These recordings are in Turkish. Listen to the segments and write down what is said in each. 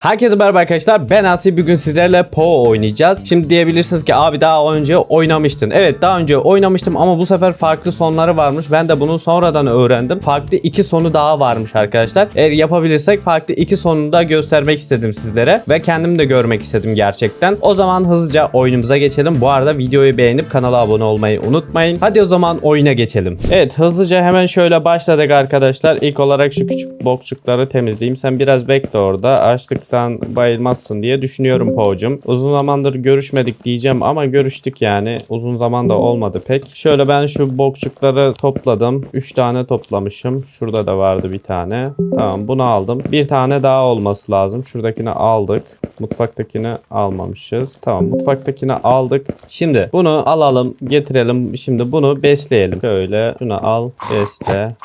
Herkese merhaba arkadaşlar. Ben Asi. Bugün sizlerle Po oynayacağız. Şimdi diyebilirsiniz ki abi daha önce oynamıştın. Evet daha önce oynamıştım ama bu sefer farklı sonları varmış. Ben de bunu sonradan öğrendim. Farklı iki sonu daha varmış arkadaşlar. Eğer yapabilirsek farklı iki sonunu da göstermek istedim sizlere. Ve kendim de görmek istedim gerçekten. O zaman hızlıca oyunumuza geçelim. Bu arada videoyu beğenip kanala abone olmayı unutmayın. Hadi o zaman oyuna geçelim. Evet hızlıca hemen şöyle başladık arkadaşlar. İlk olarak şu küçük boşlukları temizleyeyim. Sen biraz bekle orada. Açlıktan bayılmazsın diye düşünüyorum Po'cum. Uzun zamandır görüşmedik diyeceğim ama görüştük yani. Uzun zaman da olmadı pek. Şöyle ben şu boşlukları topladım. 3 tane toplamışım. Şurada da vardı bir tane. Tamam bunu aldım. Bir tane daha olması lazım. Şuradakini aldık. Mutfaktakini almamışız. Tamam mutfaktakini aldık. Şimdi bunu alalım getirelim. Şimdi bunu besleyelim. Şöyle şunu al besle.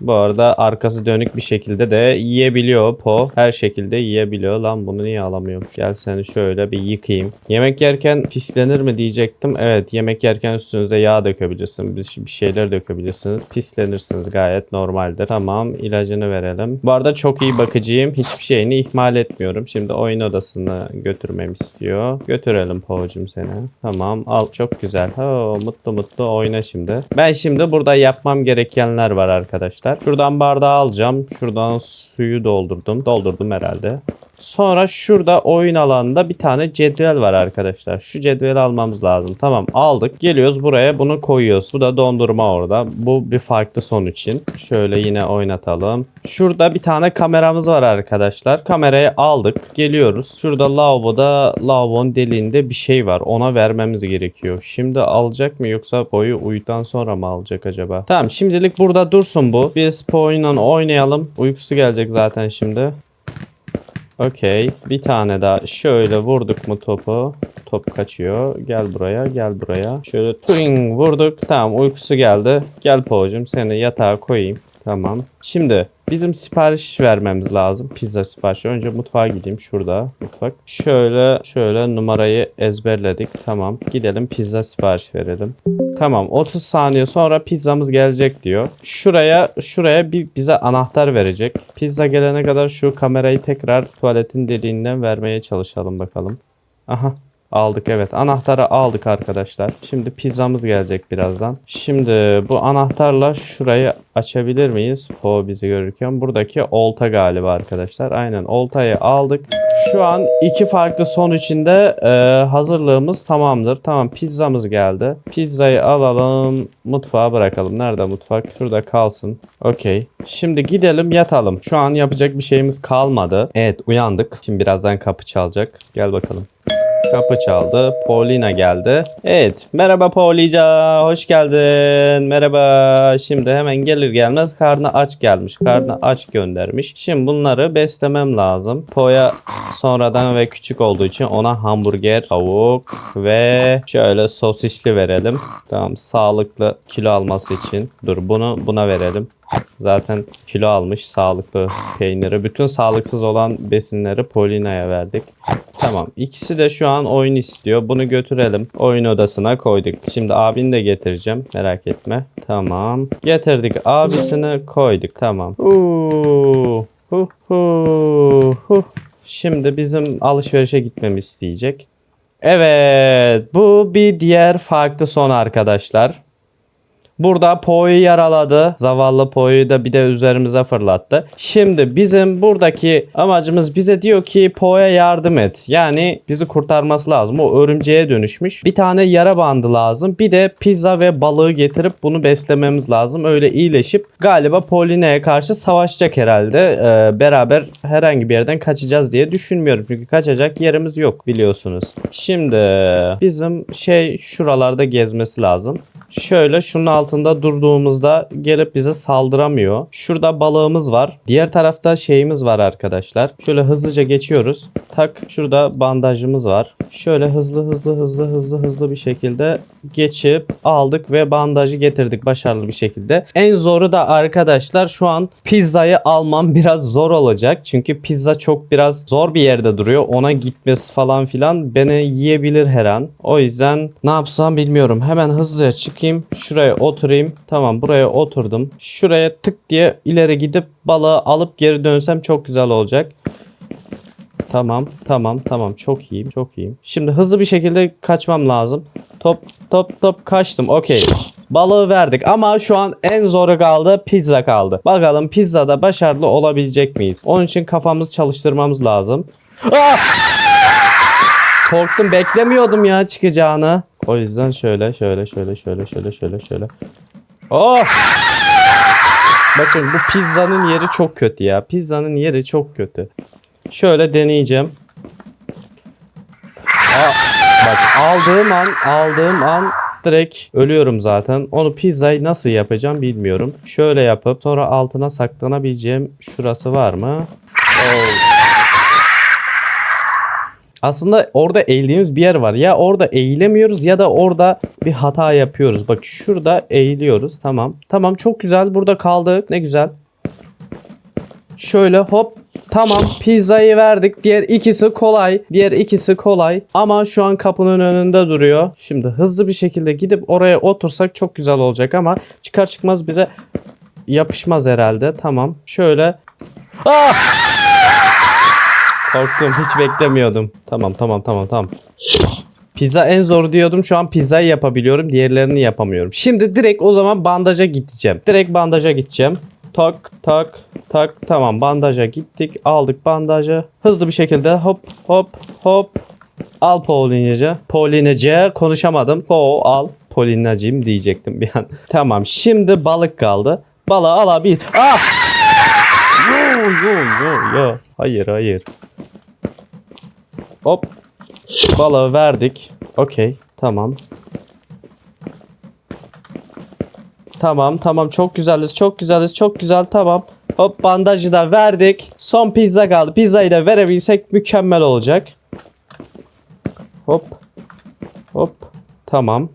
Bu arada arkası dönük bir şekilde de yiyebiliyor Po. Her şekilde yiyebiliyor. Lan bunu niye alamıyorum? Gel seni şöyle bir yıkayayım. Yemek yerken pislenir mi diyecektim. Evet yemek yerken üstünüze yağ dökebilirsin. Bir şeyler dökebilirsiniz. Pislenirsiniz gayet normaldir. Tamam ilacını verelim. Bu arada çok iyi bakıcıyım. Hiçbir şeyini ihmal etmiyorum. Şimdi oyun odasına götürmemi istiyor. Götürelim Po'cum seni. Tamam al çok güzel. Oo, mutlu mutlu oyna şimdi. Ben şimdi burada yapmam gerekenler var arkadaşlar. Şuradan bardağı alacağım. Şuradan suyu doldurdum. Doldurdum herhalde. Sonra şurada oyun alanında bir tane cetvel var arkadaşlar. Şu cetveli almamız lazım. Tamam aldık. Geliyoruz buraya bunu koyuyoruz. Bu da dondurma orada. Bu bir farklı son için. Şöyle yine oynatalım. Şurada bir tane kameramız var arkadaşlar. Kamerayı aldık. Geliyoruz. Şurada lavaboda lavabonun deliğinde bir şey var. Ona vermemiz gerekiyor. Şimdi alacak mı yoksa boyu uyuduktan sonra mı alacak acaba? Tamam şimdilik burada dursun bu. Biz oyunla oynayalım. Uykusu gelecek zaten şimdi. Okey. Bir tane daha şöyle vurduk mu topu? Top kaçıyor. Gel buraya, gel buraya. Şöyle twing vurduk. Tamam uykusu geldi. Gel Po'cum seni yatağa koyayım. Tamam. Şimdi bizim sipariş vermemiz lazım. Pizza siparişi. Önce mutfağa gideyim. Şurada mutfak. Şöyle şöyle numarayı ezberledik. Tamam. Gidelim pizza sipariş verelim. Tamam 30 saniye sonra pizzamız gelecek diyor. Şuraya şuraya bir bize anahtar verecek. Pizza gelene kadar şu kamerayı tekrar tuvaletin deliğinden vermeye çalışalım bakalım. Aha Aldık evet. Anahtarı aldık arkadaşlar. Şimdi pizzamız gelecek birazdan. Şimdi bu anahtarla şurayı açabilir miyiz? O bizi görürken. Buradaki olta galiba arkadaşlar. Aynen oltayı aldık. Şu an iki farklı son içinde e, hazırlığımız tamamdır. Tamam pizzamız geldi. Pizzayı alalım. Mutfağa bırakalım. Nerede mutfak? Şurada kalsın. Okey. Şimdi gidelim yatalım. Şu an yapacak bir şeyimiz kalmadı. Evet uyandık. Şimdi birazdan kapı çalacak. Gel bakalım. Kapı çaldı. Paulina geldi. Evet. Merhaba Paulica. Hoş geldin. Merhaba. Şimdi hemen gelir gelmez karnı aç gelmiş. Karnı aç göndermiş. Şimdi bunları beslemem lazım. Po'ya sonradan ve küçük olduğu için ona hamburger, tavuk ve şöyle sosisli verelim. Tamam. Sağlıklı kilo alması için. Dur bunu buna verelim. Zaten kilo almış sağlıklı peyniri. Bütün sağlıksız olan besinleri Paulina'ya verdik. Tamam. İkisi de şu an oyun istiyor. Bunu götürelim. Oyun odasına koyduk. Şimdi abini de getireceğim. Merak etme. Tamam. Getirdik. Abisini koyduk. Tamam. Uuu. Hu hu hu. Şimdi bizim alışverişe gitmemiz isteyecek. Evet. Bu bir diğer farklı son arkadaşlar. Burada Po'yu yaraladı. Zavallı Po'yu da bir de üzerimize fırlattı. Şimdi bizim buradaki amacımız bize diyor ki Po'ya yardım et. Yani bizi kurtarması lazım. O örümceğe dönüşmüş. Bir tane yara bandı lazım. Bir de pizza ve balığı getirip bunu beslememiz lazım. Öyle iyileşip galiba Paulina'ya karşı savaşacak herhalde. Ee, beraber herhangi bir yerden kaçacağız diye düşünmüyorum. Çünkü kaçacak yerimiz yok biliyorsunuz. Şimdi bizim şey şuralarda gezmesi lazım. Şöyle şunun altında durduğumuzda gelip bize saldıramıyor. Şurada balığımız var. Diğer tarafta şeyimiz var arkadaşlar. Şöyle hızlıca geçiyoruz. Tak şurada bandajımız var. Şöyle hızlı hızlı hızlı hızlı hızlı bir şekilde geçip aldık ve bandajı getirdik başarılı bir şekilde. En zoru da arkadaşlar şu an pizzayı almam biraz zor olacak. Çünkü pizza çok biraz zor bir yerde duruyor. Ona gitmesi falan filan beni yiyebilir her an. O yüzden ne yapsam bilmiyorum. Hemen hızlıca çıkayım. Şuraya oturayım. Tamam buraya oturdum. Şuraya tık diye ileri gidip balığı alıp geri dönsem çok güzel olacak. Tamam, tamam, tamam. Çok iyiyim, çok iyiyim. Şimdi hızlı bir şekilde kaçmam lazım. Top, top, top kaçtım. Okey. Balığı verdik ama şu an en zoru kaldı. Pizza kaldı. Bakalım pizzada başarılı olabilecek miyiz? Onun için kafamızı çalıştırmamız lazım. Ah! Korktum beklemiyordum ya çıkacağını. O yüzden şöyle şöyle şöyle şöyle şöyle şöyle şöyle. Oh! Bakın bu pizzanın yeri çok kötü ya. Pizzanın yeri çok kötü. Şöyle deneyeceğim. Aa, bak aldığım an aldığım an direkt ölüyorum zaten. Onu pizzayı nasıl yapacağım bilmiyorum. Şöyle yapıp sonra altına saklanabileceğim şurası var mı? Oh. Aslında orada eğildiğimiz bir yer var. Ya orada eğilemiyoruz ya da orada bir hata yapıyoruz. Bak şurada eğiliyoruz. Tamam. Tamam çok güzel. Burada kaldık. Ne güzel. Şöyle hop. Tamam pizzayı verdik. Diğer ikisi kolay. Diğer ikisi kolay. Ama şu an kapının önünde duruyor. Şimdi hızlı bir şekilde gidip oraya otursak çok güzel olacak ama çıkar çıkmaz bize yapışmaz herhalde. Tamam. Şöyle. Ah! Korktum hiç beklemiyordum. Tamam tamam tamam tamam. Pizza en zor diyordum. Şu an pizzayı yapabiliyorum. Diğerlerini yapamıyorum. Şimdi direkt o zaman bandaja gideceğim. Direkt bandaja gideceğim. Tak tak tak. Tamam bandaja gittik. Aldık bandajı. Hızlı bir şekilde hop hop hop. Al Paulinece. Paulinece konuşamadım. Po al. Paulinacıyım diyecektim bir an. Tamam şimdi balık kaldı. Balığı alabil. Ah! Yo yo yo yo. Hayır hayır. Hop. Balığı verdik. Okey. Tamam. Tamam tamam çok güzeliz çok güzeliz çok güzel tamam. Hop bandajı da verdik. Son pizza kaldı. Pizzayı da verebilsek mükemmel olacak. Hop. Hop. Tamam.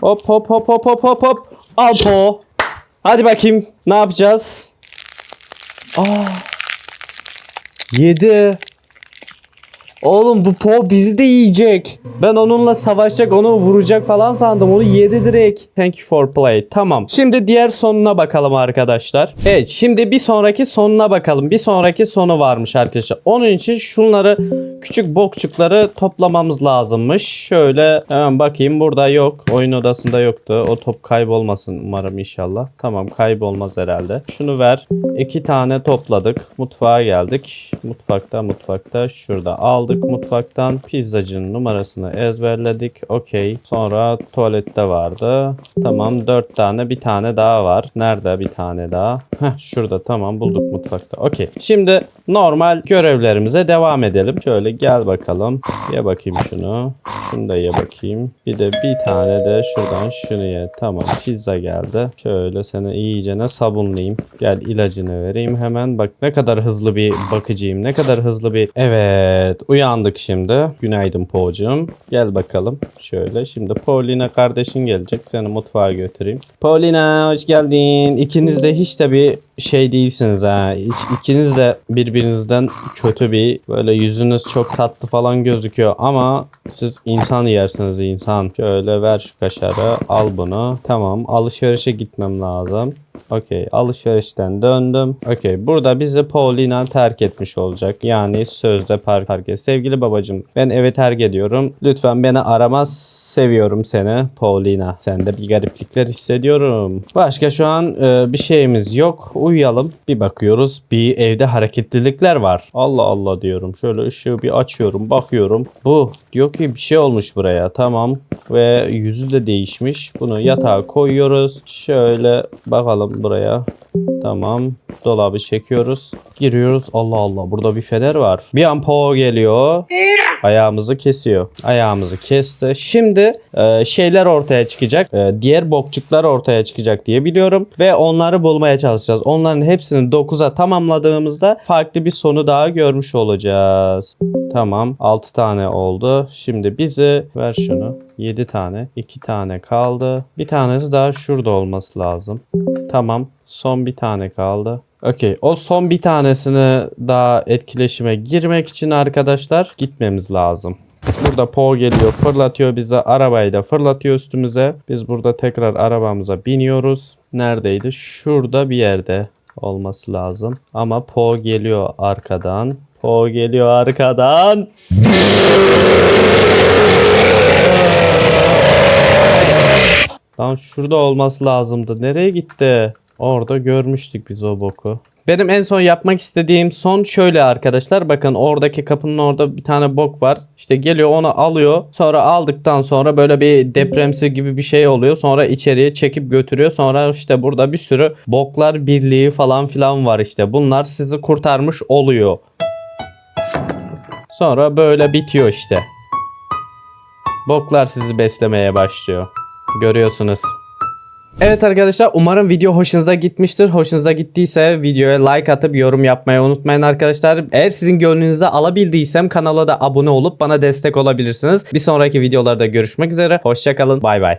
Hop hop hop hop hop hop hop. Al. Hadi bakayım ne yapacağız? Aa. 7. Oğlum bu Po bizi de yiyecek. Ben onunla savaşacak, onu vuracak falan sandım. Onu yedi direkt. Thank you for play. Tamam. Şimdi diğer sonuna bakalım arkadaşlar. Evet şimdi bir sonraki sonuna bakalım. Bir sonraki sonu varmış arkadaşlar. Onun için şunları küçük bokçukları toplamamız lazımmış. Şöyle hemen bakayım. Burada yok. Oyun odasında yoktu. O top kaybolmasın umarım inşallah. Tamam kaybolmaz herhalde. Şunu ver. İki tane topladık. Mutfağa geldik. Mutfakta mutfakta şurada aldık mutfaktan. Pizzacının numarasını ezberledik. Okey. Sonra tuvalette vardı. Tamam dört tane bir tane daha var. Nerede bir tane daha? Heh şurada tamam bulduk mutfakta. Okey. Şimdi normal görevlerimize devam edelim. Şöyle gel bakalım. Ye bakayım şunu. Şunu da ye bakayım. Bir de bir tane de şuradan şunu ye. Tamam pizza geldi. Şöyle seni iyicene sabunlayayım. Gel ilacını vereyim hemen. Bak ne kadar hızlı bir bakıcıyım. Ne kadar hızlı bir... Evet uyandık şimdi. Günaydın Po'cum. Gel bakalım. Şöyle şimdi Paulina kardeşin gelecek. Seni mutfağa götüreyim. Paulina hoş geldin. İkiniz de hiç de bir şey değilsiniz ha. Hiç, ikiniz de birbirinizden kötü bir böyle yüzünüz çok tatlı falan gözüküyor ama siz insan yersiniz insan. Şöyle ver şu kaşarı al bunu. Tamam alışverişe gitmem lazım. Okey alışverişten döndüm. Okey burada bizi Paulina terk etmiş olacak. Yani sözde park terk et. Sevgili babacım ben evi terk ediyorum. Lütfen beni aramaz. Seviyorum seni Paulina. Sende bir gariplikler hissediyorum. Başka şu an e, bir şeyimiz yok. Uyuyalım. Bir bakıyoruz bir evde hareketlilikler var. Allah Allah diyorum. Şöyle ışığı bir açıyorum bakıyorum. Bu diyor ki bir şey olmuş buraya. Tamam ve yüzü de değişmiş. Bunu yatağa koyuyoruz. Şöyle bakalım buraya. Tamam. Dolabı çekiyoruz. Giriyoruz. Allah Allah burada bir fener var. Bir an Po geliyor. Ayağımızı kesiyor. Ayağımızı kesti. Şimdi e, şeyler ortaya çıkacak. E, diğer bokçuklar ortaya çıkacak diye biliyorum. Ve onları bulmaya çalışacağız. Onların hepsini 9'a tamamladığımızda farklı bir sonu daha görmüş olacağız. Tamam. 6 tane oldu. Şimdi bizi ver şunu. 7 tane. 2 tane kaldı. Bir tanesi daha şurada olması lazım. Tamam. Son bir tane kaldı. Okey. O son bir tanesini daha etkileşime girmek için arkadaşlar gitmemiz lazım. Burada Po geliyor fırlatıyor bize arabayı da fırlatıyor üstümüze. Biz burada tekrar arabamıza biniyoruz. Neredeydi? Şurada bir yerde. olması lazım. Ama Po geliyor arkadan. Po geliyor arkadan. Lan şurada olması lazımdı. Nereye gitti? Orada görmüştük biz o boku. Benim en son yapmak istediğim son şöyle arkadaşlar. Bakın oradaki kapının orada bir tane bok var. İşte geliyor onu alıyor. Sonra aldıktan sonra böyle bir depremsi gibi bir şey oluyor. Sonra içeriye çekip götürüyor. Sonra işte burada bir sürü boklar birliği falan filan var işte. Bunlar sizi kurtarmış oluyor. Sonra böyle bitiyor işte. Boklar sizi beslemeye başlıyor. Görüyorsunuz. Evet arkadaşlar umarım video hoşunuza gitmiştir. Hoşunuza gittiyse videoya like atıp yorum yapmayı unutmayın arkadaşlar. Eğer sizin gönlünüze alabildiysem kanala da abone olup bana destek olabilirsiniz. Bir sonraki videolarda görüşmek üzere. Hoşçakalın. Bay bay.